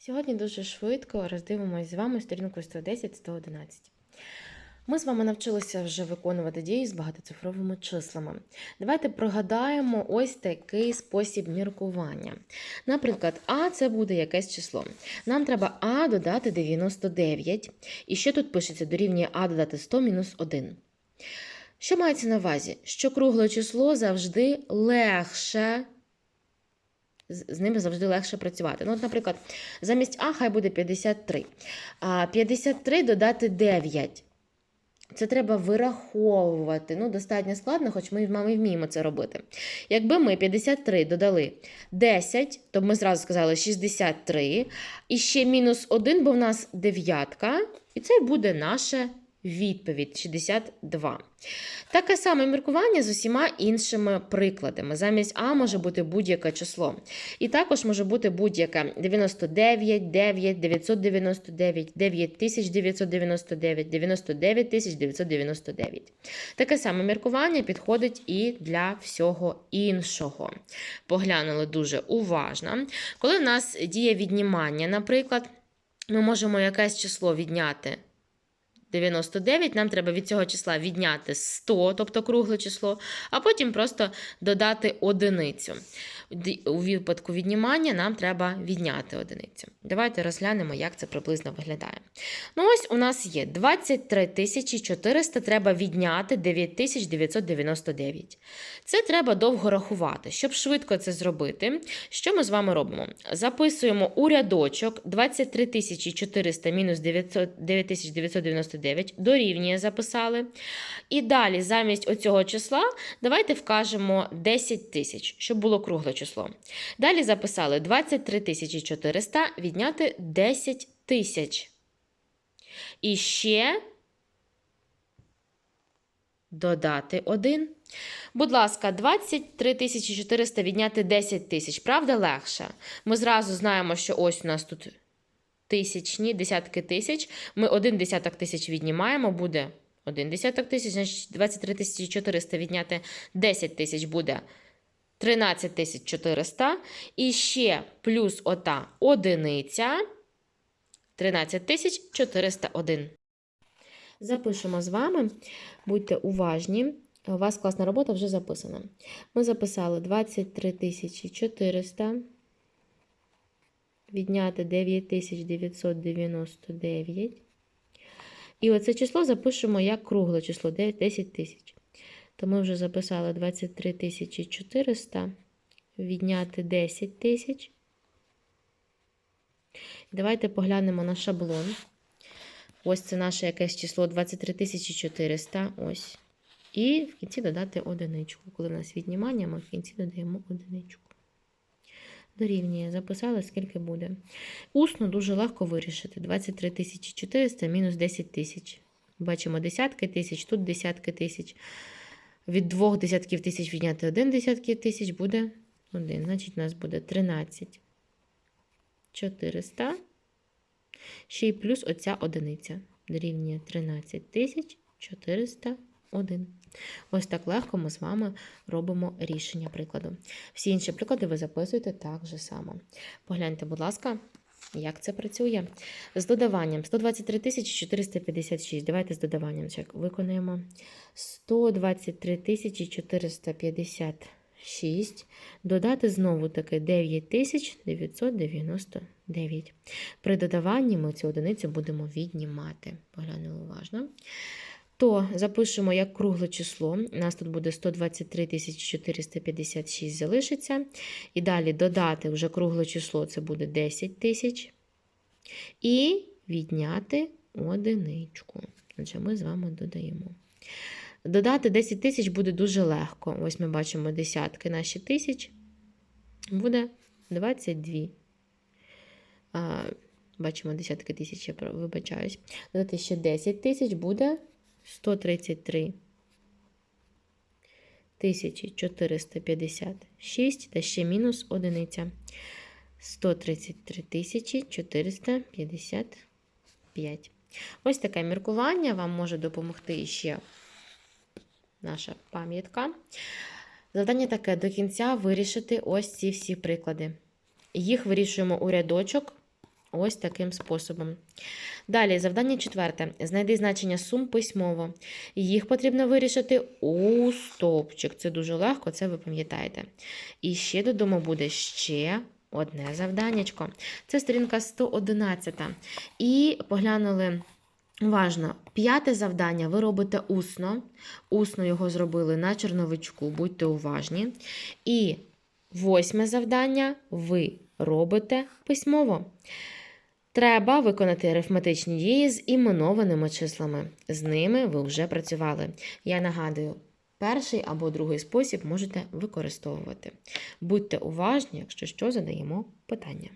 Сьогодні дуже швидко роздивимось з вами сторінку 110-111. Ми з вами навчилися вже виконувати дії з багатоцифровими числами. Давайте пригадаємо ось такий спосіб міркування. Наприклад, А це буде якесь число. Нам треба А додати 99. І що тут пишеться? Дорівнює А додати 100 мінус 1. Що мається на увазі? Що кругле число завжди легше з ними завжди легше працювати. Ну, от, наприклад, замість А хай буде 53. А 53 додати 9. Це треба вираховувати. Ну, достатньо складно, хоч ми, ми вміємо це робити. Якби ми 53 додали 10, то б ми зразу сказали 63. І ще мінус 1, бо в нас дев'ятка. І це буде наша відповідь 62. Таке саме міркування з усіма іншими прикладами. Замість А може бути будь-яке число. І також може бути будь-яке 99, 9, 999, 9999, 99999. Таке саме міркування підходить і для всього іншого. Поглянули дуже уважно. Коли в нас діє віднімання, наприклад, ми можемо якесь число відняти 99, нам треба від цього числа відняти 100, тобто кругле число, а потім просто додати одиницю. У випадку віднімання нам треба відняти одиницю. Давайте розглянемо, як це приблизно виглядає. Ну, ось у нас є 23 400, треба відняти 9999. Це треба довго рахувати. Щоб швидко це зробити, що ми з вами робимо? Записуємо у рядочок 23 400 мінус 900 9999, дорівнює записали. І далі, замість оцього числа, давайте вкажемо 10 тисяч, щоб було кругле число. Далі записали 23 400 відняти 10 тисяч. І ще додати 1. Будь ласка, 23 400 відняти 10 тисяч. Правда легше? Ми зразу знаємо, що ось у нас тут тисячні, десятки тисяч. Ми один десяток тисяч віднімаємо, буде один десяток тисяч, значить 23 400 відняти 10 тисяч буде 13 тисяч 400. І ще плюс ота одиниця 13 тисяч 401. Запишемо з вами. Будьте уважні. У вас класна робота вже записана. Ми записали 23 400 відняти 9999. І оце число запишемо як кругле число 10 тисяч. То ми вже записали 23 400 відняти 10 тисяч. Давайте поглянемо на шаблон. Ось це наше якесь число 23 400. Ось. І в кінці додати одиничку. Коли в нас віднімання, ми в кінці додаємо одиничку дорівнює. Записала, скільки буде. Усно дуже легко вирішити. 23 тисячі 400 мінус 10 тисяч. Бачимо десятки тисяч, тут десятки тисяч. Від двох десятків тисяч відняти один десятки тисяч буде 1. Значить, у нас буде 13 400. Ще й плюс оця одиниця. Дорівнює 13 400. 1. Ось так легко ми з вами робимо рішення прикладу. Всі інші приклади ви записуєте так же само. Погляньте, будь ласка, як це працює. З додаванням 123 456. Давайте з додаванням чек виконуємо. 123 456. Додати знову-таки 9999. При додаванні ми цю одиницю будемо віднімати. Поглянули уважно. То запишемо як кругле число. У нас тут буде 123 456 залишиться. І далі додати вже кругле число це буде 10 тисяч. І відняти одиничку. Отже, ми з вами додаємо. Додати 10 тисяч буде дуже легко. Ось ми бачимо десятки наші тисяч. Буде 22. Бачимо десятки тисяч, я вибачаюсь. Додати ще 10 тисяч буде 133 456 та ще мінус одиниця. 133 455. Ось таке міркування вам може допомогти ще наша пам'ятка. Завдання таке до кінця вирішити ось ці всі приклади. Їх вирішуємо у рядочок Ось таким способом. Далі, завдання четверте. Знайди значення сум письмово. Їх потрібно вирішити у стовпчик. Це дуже легко, це ви пам'ятаєте. І ще додому буде ще одне завданнячко. Це сторінка 111. І поглянули уважно. П'яте завдання ви робите усно. Усно його зробили на черновичку, будьте уважні. І восьме завдання ви робите письмово. Треба виконати арифметичні дії з іменованими числами. З ними ви вже працювали. Я нагадую, перший або другий спосіб можете використовувати. Будьте уважні, якщо що задаємо питання.